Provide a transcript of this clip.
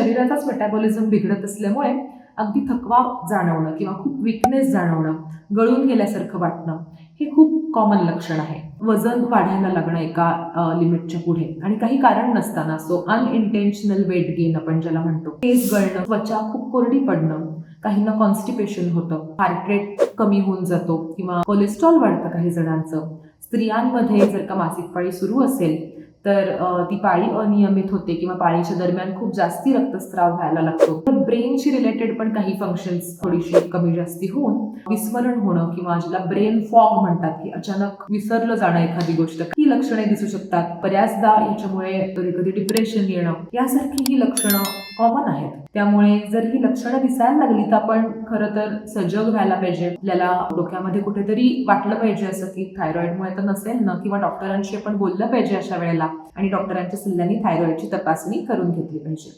शरीराचाच metabolism बिघडत असल्यामुळे अगदी थकवा जाणवणं किंवा खूप विकनेस जाणवणं गळून गेल्यासारखं वाटणं हे खूप कॉमन लक्षण आहे. वजन वाढायला लागणं एका लिमिटच्या पुढे. आणि काही कारण नसताना सो अनइंटेन्शनल वेट गेन आपण ज्याला म्हणतो केस गळणं त्वचा खूप कोरडी पडणं काहींना कॉन्स्टिपेशन होतं हार्ट रेट कमी होऊन जातो किंवा कोलेस्ट्रॉल वाढतं काही जणांचं स्त्रियांमध्ये जर का मासिक पाळी सुरू असेल तर ती पाळी अनियमित होते किंवा पाळीच्या दरम्यान खूप जास्ती रक्तस्राव व्हायला लागतो. तर ब्रेनशी रिलेटेड पण काही फंक्शन्स थोडीशी कमी जास्ती होऊन विस्मरण होणं किंवा ज्याला ब्रेन फॉग म्हणतात की अचानक विसरलं जाणं एखादी गोष्ट. लक्षणे दिसू शकतात. बऱ्याचदा याच्यामुळे कधी कधी डिप्रेशन येणं यासारखी ही लक्षणं कॉमन आहेत. त्यामुळे जर ही लक्षणं दिसायला लागली तर आपण खरं तर सजग व्हायला पाहिजे. आपल्याला डोक्यामध्ये कुठेतरी वाटलं पाहिजे असं की थायरॉइडमुळे तर नसेल ना किंवा डॉक्टरांशी आपण बोललं पाहिजे अशा वेळेला. आणि डॉक्टरांच्या सल्ल्याने थायरॉइडची तपासणी करून घेतली पाहिजे.